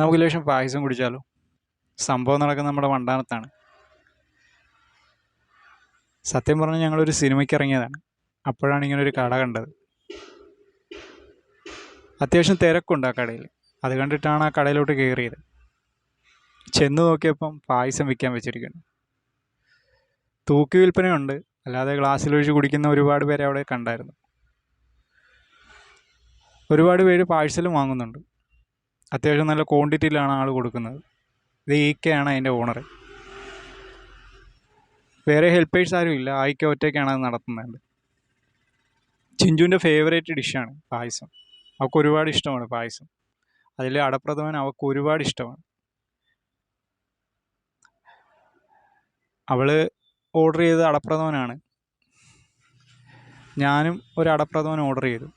നമുക്ക് ലേശം പായസം കുടിച്ചാലോ? സംഭവം നടക്കുന്നത് നമ്മുടെ വണ്ടാനത്താണ് സത്യം പറഞ്ഞാൽ ഞങ്ങളൊരു സിനിമയ്ക്ക് ഇറങ്ങിയതാണ്. അപ്പോഴാണ് ഇങ്ങനെ ഒരു കട കണ്ടത്. അത്യാവശ്യം തിരക്കുണ്ട് ആ കടയിൽ അത് കണ്ടിട്ടാണ് ആ കടയിലോട്ട് കയറിയത് ചെന്ന് നോക്കിയപ്പം പായസം വിൽക്കാൻ വെച്ചിരിക്കുന്നു. തൂക്കി വിൽപ്പനയുണ്ട്. അല്ലാതെ ഗ്ലാസ്സിലൊഴിച്ച് കുടിക്കുന്ന ഒരുപാട് പേരെ അവിടെ കണ്ടായിരുന്നു. ഒരുപാട് പേര് പാഴ്സലും വാങ്ങുന്നുണ്ട്. അത്യാവശ്യം നല്ല ക്വാണ്ടിറ്റിയിലാണ് ആൾ കൊടുക്കുന്നത്. ഇത് ഈക്കയാണ് അതിന്റെ ഓണർ വേറെ ഹെൽപ്പേഴ്സ് ആരും ഇല്ല. ആയിക്ക ഒറ്റയ്ക്കാണ് അത് നടത്തുന്നത്. ചിഞ്ചുവിന്റെ ഫേവറേറ്റ് ഡിഷാണ് പായസം. അവൾക്ക് ഒരുപാട് ഇഷ്ടമാണ് പായസം. അതിൽ അടപ്രഥമൻ അവൾക്ക് ഒരുപാട് ഇഷ്ടമാണ്. അവൾ ഓർഡർ ചെയ്തത് അടപ്രഥമനാണ്. ഞാനും ഒരു അടപ്രഥമൻ ഓർഡർ ചെയ്തു.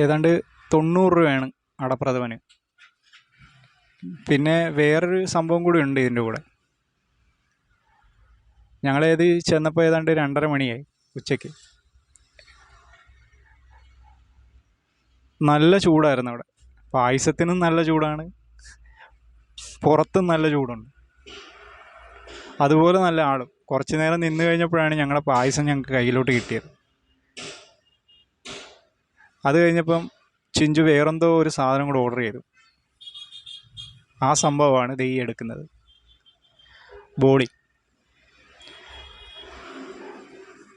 ഏതാണ്ട് തൊണ്ണൂറ് രൂപയാണ് അടപ്രഥമന്. പിന്നെ വേറൊരു സംഭവം കൂടി ഉണ്ട് ഇതിന്റെ കൂടെ. ഞങ്ങളേത് ചെന്നപ്പോൾ ഏതാണ്ട് രണ്ടര മണിയായി ഉച്ചയ്ക്ക്. നല്ല ചൂടായിരുന്നു അവിടെ. പായസത്തിനും നല്ല ചൂടാണ്. പുറത്തും നല്ല ചൂടുണ്ട്. അതുപോലെ നല്ല ആളും. കുറച്ച് നേരം നിന്ന് കഴിഞ്ഞപ്പോഴാണ് ഞങ്ങളുടെ പായസം ഞങ്ങൾക്ക് കയ്യിലോട്ട് കിട്ടിയത്. അത് കഴിഞ്ഞപ്പം ചിഞ്ചു വേറെന്തോ ഒരു സാധനം കൂടെ ഓർഡർ ചെയ്തു. ആ സംഭവമാണ് ദൈ എടുക്കുന്നത്. ബോളി.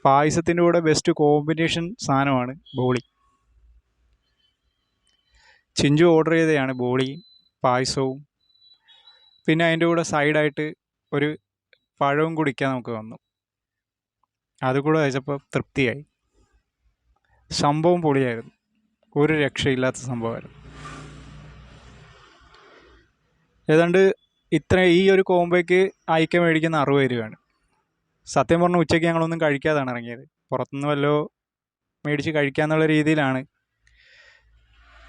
പായസത്തിന്റെ കൂടെ ബെസ്റ്റ് കോമ്പിനേഷൻ സാധനമാണ് ബോളി. ചിഞ്ചു ഓർഡർ ചെയ്തതാണ് ബോളിയും പായസവും. പിന്നെ അതിന്റെ കൂടെ സൈഡായിട്ട് ഒരു പഴവും കുടിക്കാൻ നമുക്ക് വന്നു. അതുകൂടെ കഴിച്ചപ്പോൾ തൃപ്തിയായി. സംഭവം പൊളിയായിരുന്നു. ഒരു രക്ഷയില്ലാത്ത സംഭവമായിരുന്നു. ഏതാണ്ട് ഇത്ര ഈ ഒരു കോമ്പോയ്ക്ക് അയക്ക മേടിക്കുന്ന അറുപത് രൂപയാണ് സത്യം പറഞ്ഞ ഉച്ചയ്ക്ക് ഞങ്ങളൊന്നും കഴിക്കാതാണ് ഇറങ്ങിയത്. പുറത്തുനിന്ന് വല്ലോ മേടിച്ച് കഴിക്കാന്നുള്ള രീതിയിലാണ്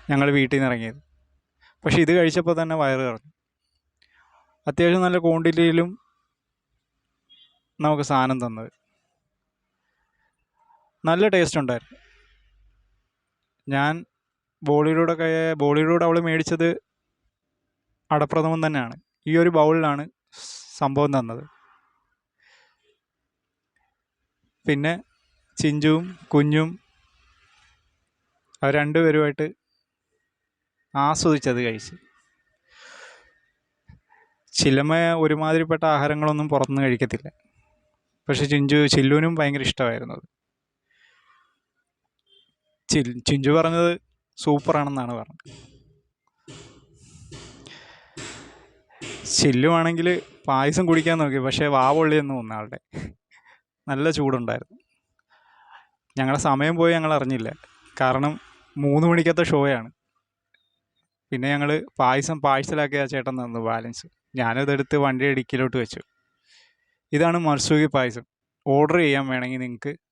ഞങ്ങൾ വീട്ടിൽ നിന്ന് ഇറങ്ങിയത്. പക്ഷേ ഇത് കഴിച്ചപ്പോൾ തന്നെ വയറ് കറഞ്ഞു അത്യാവശ്യം നല്ല ക്വാണ്ടിറ്റിയിലും നമുക്ക് സാധനം തന്നത്. നല്ല ടേസ്റ്റ് ഉണ്ടായിരുന്നു. ഞാൻ ബോളിവുഡ് ഒക്കെ ബോളിവുഡ് അവൾ മേടിച്ചത് അടപ്രഥമൻ തന്നെയാണ്. ഈ ഒരു ബൗളിലാണ് സംഭവം തന്നത്. പിന്നെ ചിഞ്ചുവും കുഞ്ഞും അവർ രണ്ടുപേരുമായിട്ട് ആസ്വദിച്ചത് കഴിച്ച്. ചിലമ ഒരുമാതിരിപ്പെട്ട ആഹാരങ്ങളൊന്നും പുറത്തുനിന്ന് കഴിക്കത്തില്ല. പക്ഷെ ചിഞ്ചു ചില്ലുവിനും ഭയങ്കര ഇഷ്ടമായിരുന്നു അത്. ചിഞ്ചു പറഞ്ഞത് സൂപ്പറാണെന്നാണ് പറഞ്ഞത്. ചില്ലുവാണെങ്കിൽ പായസം കുടിക്കാൻ നോക്കി പക്ഷേ വാ എന്ന് തോന്നുന്നു ആളുടെ. നല്ല ചൂടുണ്ടായിരുന്നു. ഞങ്ങളുടെ സമയം പോയി ഞങ്ങൾ അറിഞ്ഞില്ല. കാരണം മൂന്ന് മണിക്കത്തെ ഷോയാണ് പിന്നെ ഞങ്ങൾ പായസം പാഴ്സലാക്കി ആ ചേട്ടൻ തന്നു ബാലൻസ്. ഞാനതെടുത്ത് വണ്ടി ഇടുക്കിയിലോട്ട് വെച്ചു. ഇതാണ് മർസൂഗി പായസം. ഓർഡർ ചെയ്യാൻ വേണമെങ്കിൽ നിങ്ങൾക്ക്